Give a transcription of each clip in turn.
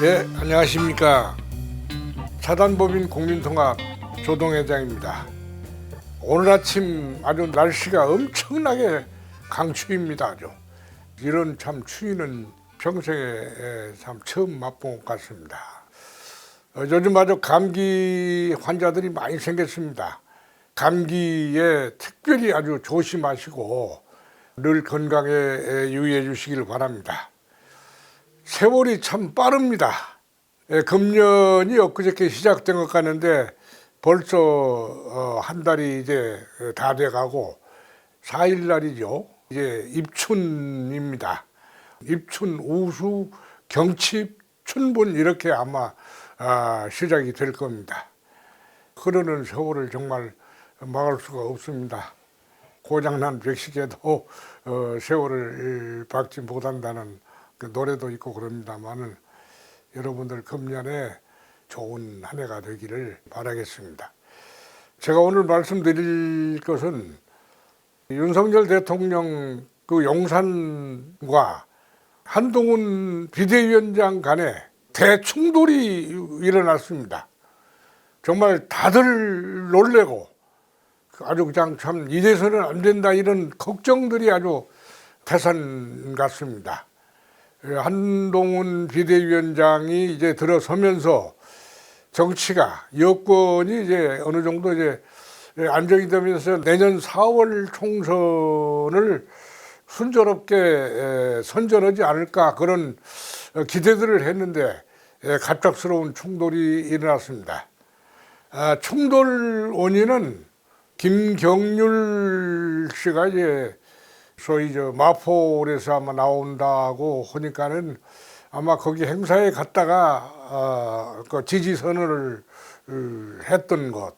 네, 안녕하십니까. 차단법인 국민통합 조동회장입니다. 오늘 아침 아주 날씨가 엄청나게 강추위입니다. 아주 이런 참 추위는 평생에 참 처음 맛본 것 같습니다. 어, 요즘 아주 감기 환자들이 많이 생겼습니다. 감기에 특별히 아주 조심하시고 늘 건강에 유의해 주시길 바랍니다. 세월이 참 빠릅니다. 예, 금년이 엊그저께 시작된 것 같는데 벌써 어, 한 달이 이제 다 돼가고 4일 날이죠. 이제 입춘입니다. 입춘, 우수, 경칩, 춘분 이렇게 아마 아, 시작이 될 겁니다. 흐르는 세월을 정말 막을 수가 없습니다. 고장난 백식에도 어, 세월을 박지 못한다는 그 노래도 있고 그럽니다만은 여러분들 금년에 좋은 한 해가 되기를 바라겠습니다. 제가 오늘 말씀드릴 것은 윤석열 대통령 그 용산과 한동훈 비대위원장 간에 대충돌이 일어났습니다. 정말 다들 놀래고 아주 그냥 참 이래서는 안 된다 이런 걱정들이 아주 태산 같습니다. 한동훈 비대위원장이 이제 들어서면서 정치가 여권이 이제 어느 정도 이제 안정이 되면서 내년 4월 총선을 순조롭게 선전하지 않을까 그런 기대들을 했는데 갑작스러운 충돌이 일어났습니다. 아, 충돌 원인은 김경률 씨가 이제 소위 저 마포에서 아마 나온다고 하니까는 아마 거기 행사에 갔다가 어, 그 지지 선언을 어, 했던 것.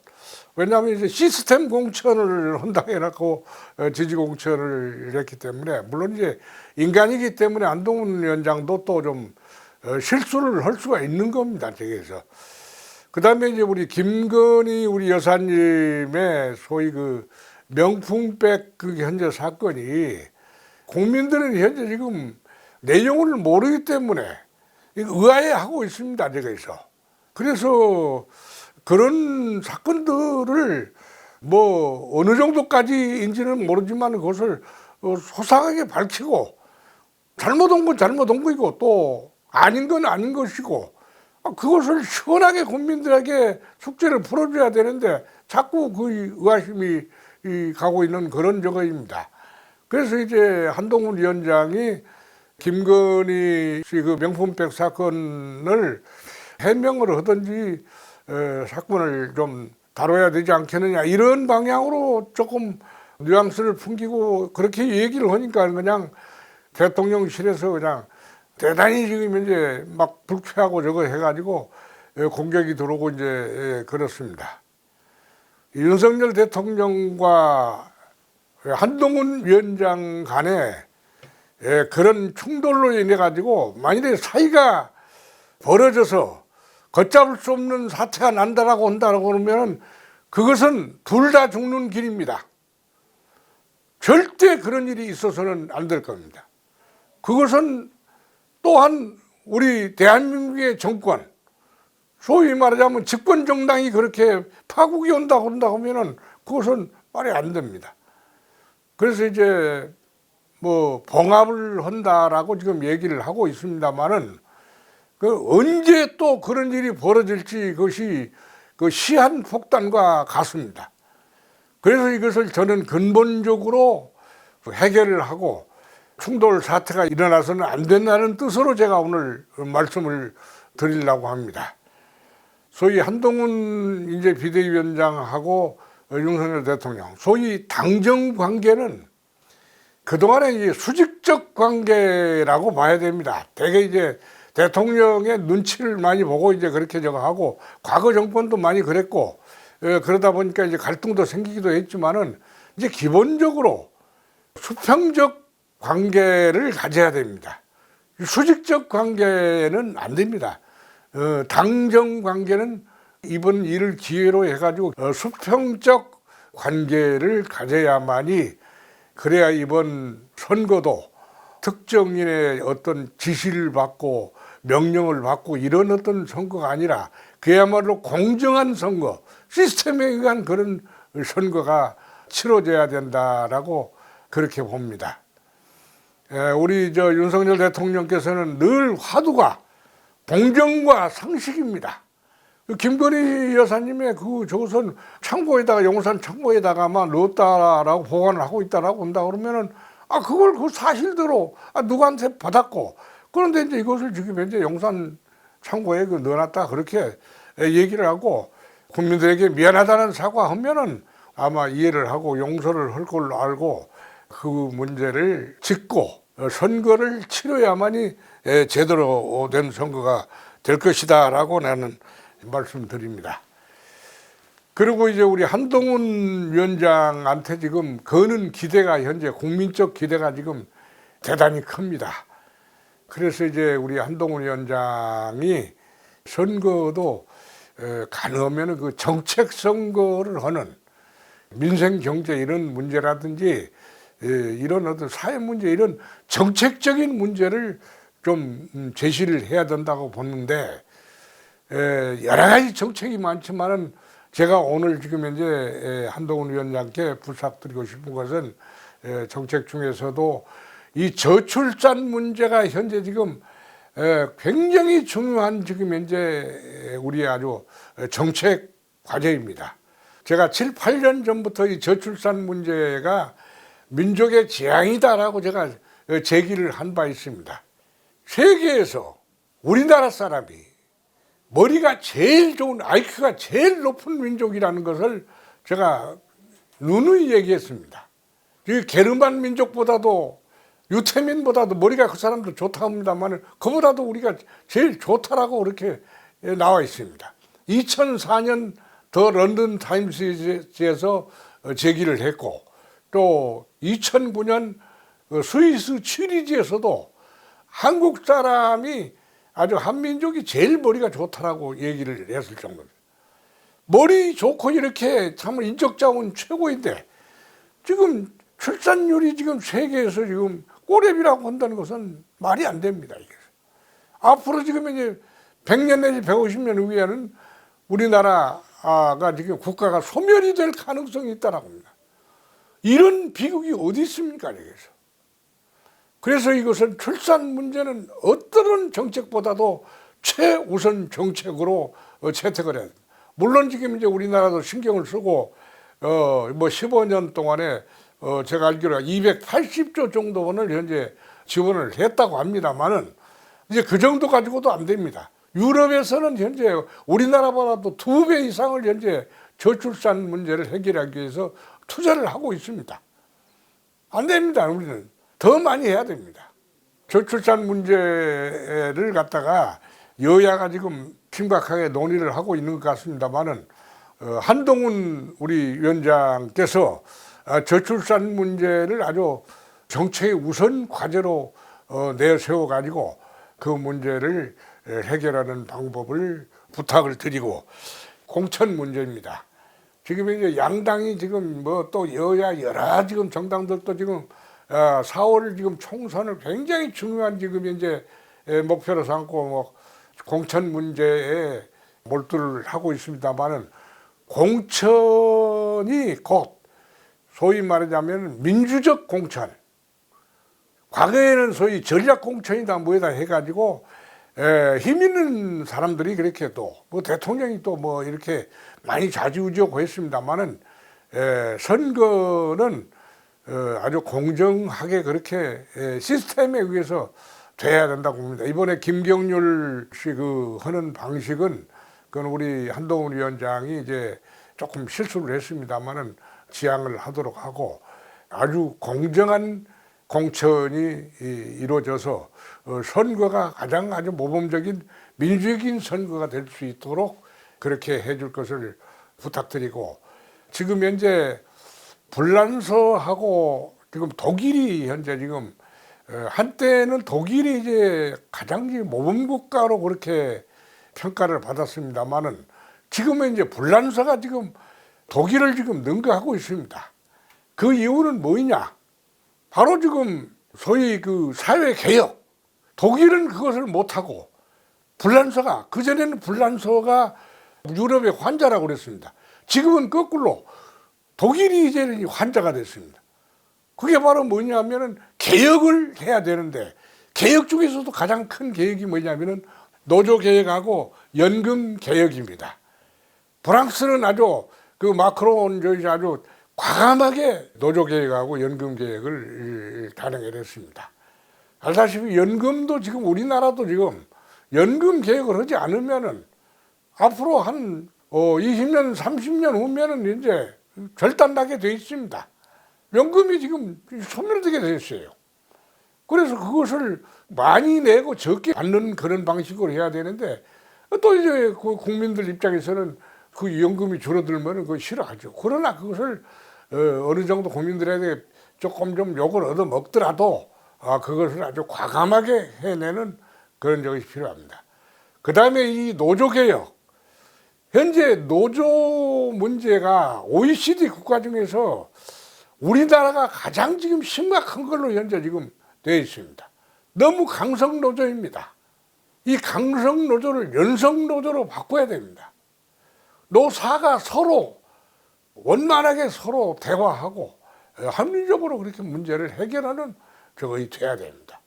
왜냐하면 이제 시스템 공천을 한다고 해놓고 어, 지지 공천을 했기 때문에 물론 이제 인간이기 때문에 안동훈 위원장도 또좀 어, 실수를 할 수가 있는 겁니다. 저기서. 그 다음에 이제 우리 김건희 우리 여사님의 소위 그 명품백 그 현재 사건이 국민들은 현재 지금 내용을 모르기 때문에 의아해하고 있습니다. 저기서. 그래서 그런 사건들을 뭐 어느 정도까지인지는 모르지만 그것을 어, 소상하게 밝히고 잘못한 건 잘못한 거이고 또 아닌 건 아닌 것이고 아, 그것을 시원하게 국민들에게 숙제를 풀어줘야 되는데 자꾸 그 의아심이 이 가고 있는 그런 저거입니다. 그래서 이제 한동훈 위원장이 김건희 씨 그 명품백 사건을 해명을 하든지 에, 사건을 좀 다뤄야 되지 않겠느냐 이런 방향으로 조금 뉘앙스를 풍기고 그렇게 얘기를 하니까 그냥 대통령실에서 그냥 대단히 지금 이제 막 불쾌하고 저거 해가지고 에, 공격이 들어오고 이제 에, 그렇습니다. 윤석열 대통령과 한동훈 위원장 간에 예, 그런 충돌로 인해 가지고 만일에 사이가 벌어져서 걷잡을 수 없는 사태가 난다라고 한다라고 그러면 그것은 둘 다 죽는 길입니다. 절대 그런 일이 있어서는 안 될 겁니다. 그것은 또한 우리 대한민국의 정권, 소위 말하자면 집권 정당이 그렇게 파국이 온다고 한다 하면은 그것은 말이 안 됩니다. 그래서 이제 뭐 봉합을 한다라고 지금 얘기를 하고 있습니다만은 그 언제 또 그런 일이 벌어질지 그것이 그 시한 폭탄과 같습니다. 그래서 이것을 저는 근본적으로 해결을 하고 충돌 사태가 일어나서는 안 된다는 뜻으로 제가 오늘 말씀을 드리려고 합니다. 소위 한동훈 이제 비대위원장하고 윤석열 대통령, 소위 당정 관계는 그동안에 이제 수직적 관계라고 봐야 됩니다. 대개 이제 대통령의 눈치를 많이 보고 이제 그렇게 저거 하고 과거 정권도 많이 그랬고 예, 그러다 보니까 이제 갈등도 생기기도 했지만은 이제 기본적으로 수평적 관계를 가져야 됩니다. 수직적 관계는 안 됩니다. 어, 당정 관계는 이번 일을 기회로 해가지고 어, 수평적 관계를 가져야만이 그래야 이번 선거도 특정인의 어떤 지시를 받고 명령을 받고 이런 어떤 선거가 아니라 그야말로 공정한 선거, 시스템에 의한 그런 선거가 치러져야 된다라고 그렇게 봅니다. 에, 우리 저 윤석열 대통령께서는 늘 화두가 공정과 상식입니다. 그 김건희 여사님의 그 조선 창고에다가 용산 창고에다가만 넣었다라고 보관을 하고 있다라고 한다 그러면은 아 그걸 그 사실대로 아 누구한테 받았고 그런데 이제 이것을 지금 현재 용산 창고에 그 넣어놨다 그렇게 얘기를 하고 국민들에게 미안하다는 사과하면은 아마 이해를 하고 용서를 할 걸로 알고 그 문제를 짚고 선거를 치러야만이 에, 제대로 된 선거가 될 것이다라고 나는 말씀드립니다. 그리고 이제 우리 한동훈 위원장한테 지금 거는 기대가 현재 국민적 기대가 지금 대단히 큽니다. 그래서 이제 우리 한동훈 위원장이 선거도 에, 가능하면 그 정책 선거를 하는 민생 경제 이런 문제라든지 에, 이런 어떤 사회 문제 이런 정책적인 문제를 좀 음, 제시를 해야 된다고 보는데 에, 여러 가지 정책이 많지만은 제가 오늘 지금 현재 에, 한동훈 위원장께 부탁드리고 싶은 것은 에, 정책 중에서도 이 저출산 문제가 현재 지금 에, 굉장히 중요한 지금 현재 우리 아주 정책 과제입니다. 제가 7, 8년 전부터 이 저출산 문제가 민족의 재앙이다라고 제가 제기를 한 바 있습니다. 세계에서 우리나라 사람이 머리가 제일 좋은 IQ가 제일 높은 민족이라는 것을 제가 누누이 얘기했습니다. 이 게르만 민족보다도 유태민보다도 머리가 그 사람도 좋다 합니다만 그보다도 우리가 제일 좋다라고 그렇게 나와 있습니다. 2004년 더 런던 타임스에서 제기를 했고 또 2009년 스위스 취리지에서도 한국 사람이 아주 한민족이 제일 머리가 좋다라고 얘기를 했을 정도입니다. 머리 좋고 이렇게 참 인적 자원 최고인데 지금 출산율이 지금 세계에서 지금 꼬랩이라고 한다는 것은 말이 안 됩니다. 이게. 앞으로 지금 이제 100년 내지 150년 후에는 우리나라가 지금 국가가 소멸이 될 가능성이 있다라고 합니다. 이런 비극이 어디 있습니까, 여기서. 그래서 이것은 출산 문제는 어떤 정책보다도 최우선 정책으로 어, 채택을 해야 됩니다. 물론 지금 이제 우리나라도 신경을 쓰고 어 뭐 15년 동안에 어 제가 알기로 280조 정도 원을 현재 지원을 했다고 합니다만은 이제 그 정도 가지고도 안 됩니다. 유럽에서는 현재 우리나라보다도 두 배 이상을 현재 저출산 문제를 해결하기 위해서 투자를 하고 있습니다. 안 됩니다. 우리는 더 많이 해야 됩니다. 저출산 문제를 갖다가 여야가 지금 심각하게 논의를 하고 있는 것 같습니다만은 어, 한동훈 우리 위원장께서 아, 저출산 문제를 아주 정책의 우선 과제로 어, 내세워 가지고 그 문제를 해결하는 방법을 부탁을 드리고 공천 문제입니다. 지금 이제 양당이 지금 뭐 또 여야 여러 지금 정당들도 지금 어, 4월 지금 총선을 굉장히 중요한 지금 이제 목표로 삼고 뭐 공천 문제에 몰두를 하고 있습니다만은 공천이 곧 소위 말하자면 민주적 공천. 과거에는 소위 전략 공천이다 뭐에다 해가지고 에, 힘 있는 사람들이 그렇게 또 뭐 대통령이 또 뭐 이렇게 많이 좌지우지하고 했습니다만은 에, 선거는 어, 아주 공정하게 그렇게 에, 시스템에 의해서 돼야 된다고 봅니다. 이번에 김경률 씨 그 하는 방식은 그건 우리 한동훈 위원장이 이제 조금 실수를 했습니다만은 지양을 하도록 하고 아주 공정한 공천이 이- 이루어져서 어, 선거가 가장 아주 모범적인 민주적인 선거가 될 수 있도록 그렇게 해줄 것을 부탁드리고 지금 현재 불란서하고 지금 독일이 현재 지금 어, 한때는 독일이 이제 가장 모범 국가로 그렇게 평가를 받았습니다만은 지금은 이제 불란서가 지금 독일을 지금 능가하고 있습니다. 그 이유는 뭐냐? 바로 지금 소위 그 사회 개혁. 독일은 그것을 못하고 불란서가 그 전에는 불란서가 유럽의 환자라고 그랬습니다. 지금은 거꾸로 독일이 이제는 환자가 됐습니다. 그게 바로 뭐냐면은 개혁을 해야 되는데 개혁 중에서도 가장 큰 개혁이 뭐냐면은 노조 개혁하고 연금 개혁입니다. 프랑스는 아주 그 마크론 저희 아주 과감하게 노조 개혁하고 연금 개혁을 단행해 냈습니다. 알다시피 연금도 지금 우리나라도 지금 연금 개혁을 하지 않으면은 앞으로 한 어, 20년, 30년 후면은 이제 절단나게 돼 있습니다. 연금이 지금 소멸되게 돼 있어요. 그래서 그것을 많이 내고 적게 받는 그런 방식으로 해야 되는데 또 이제 그 국민들 입장에서는 그 연금이 줄어들면 그거 싫어하죠. 그러나 그것을 어, 어느 정도 국민들에게 조금 좀 욕을 얻어 먹더라도 아, 그것을 아주 과감하게 해내는 그런 적이 필요합니다. 그 다음에 이 노조 개혁. 현재 노조 문제가 OECD 국가 중에서 우리나라가 가장 지금 심각한 걸로 현재 지금 되어 있습니다. 너무 강성 노조입니다. 이 강성 노조를 연성 노조로 바꿔야 됩니다. 노사가 서로 원만하게 서로 대화하고 합리적으로 그렇게 문제를 해결하는 저것이 돼야 됩니다.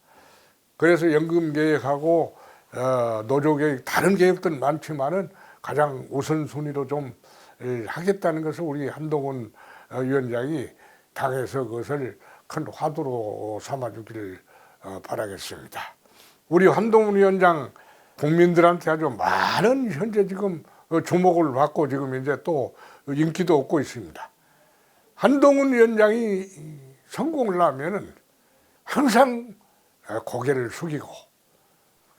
그래서 연금 개혁하고 어, 노조 개혁 다른 개혁들 많지만은 가장 우선순위로 좀 에, 하겠다는 것을 우리 한동훈 어, 위원장이 당에서 그것을 큰 화두로 삼아주기를 어, 바라겠습니다. 우리 한동훈 위원장 국민들한테 아주 많은 현재 지금 어, 주목을 받고 지금 이제 또 인기도 얻고 있습니다. 한동훈 위원장이 성공을 하면은 항상 어, 고개를 숙이고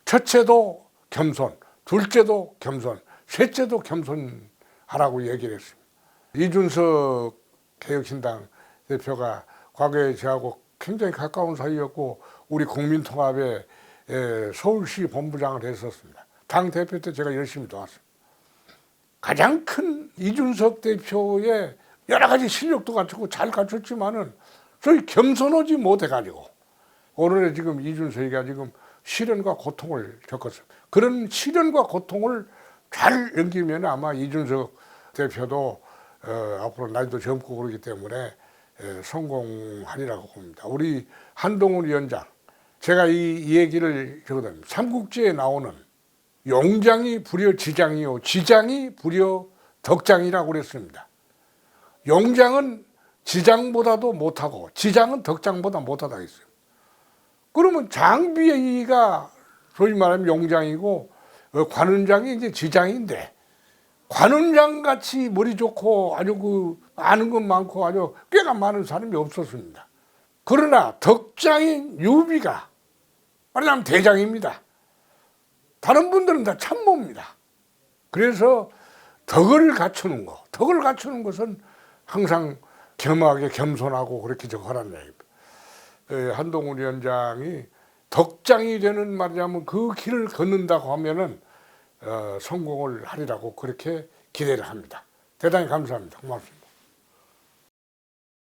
첫째도 겸손, 둘째도 겸손, 셋째도 겸손하라고 얘기를 했습니다. 이준석 개혁신당 대표가 과거에 저하고 굉장히 가까운 사이였고 우리 국민통합에 에, 서울시 본부장을 했었습니다. 당 대표 때 제가 열심히 도왔습니다. 가장 큰 이준석 대표의 여러 가지 실력도 갖추고 잘 갖췄지만은 저희 겸손하지 못해가지고 오늘의 지금 이준석이가 지금 시련과 고통을 겪었습니다. 그런 시련과 고통을 잘 넘기면 아마 이준석 대표도 어, 앞으로 나이도 젊고 그러기 때문에 에, 성공하리라고 봅니다. 우리 한동훈 위원장 제가 이, 이 얘기를 저거든 삼국지에 나오는 용장이 불여 지장이요 지장이 불여 덕장이라고 그랬습니다. 용장은 지장보다도 못하고 지장은 덕장보다 못하다 했어요. 그러면 장비가 소위 말하면 용장이고 어, 관운장이 이제 지장인데 관운장 같이 머리 좋고 아주 그 아는 것 많고 아주 꽤가 많은 사람이 없었습니다. 그러나 덕장인 유비가 말하자면 대장입니다. 다른 분들은 다 참모입니다. 그래서 덕을 갖추는 거, 덕을 갖추는 것은 항상 겸하게 겸손하고 그렇게 저 하라는 얘기입니다. 에, 한동훈 위원장이 덕장이 되는 말이냐면 그 길을 걷는다고 하면은 어, 성공을 하리라고 그렇게 기대를 합니다. 대단히 감사합니다. 고맙습니다.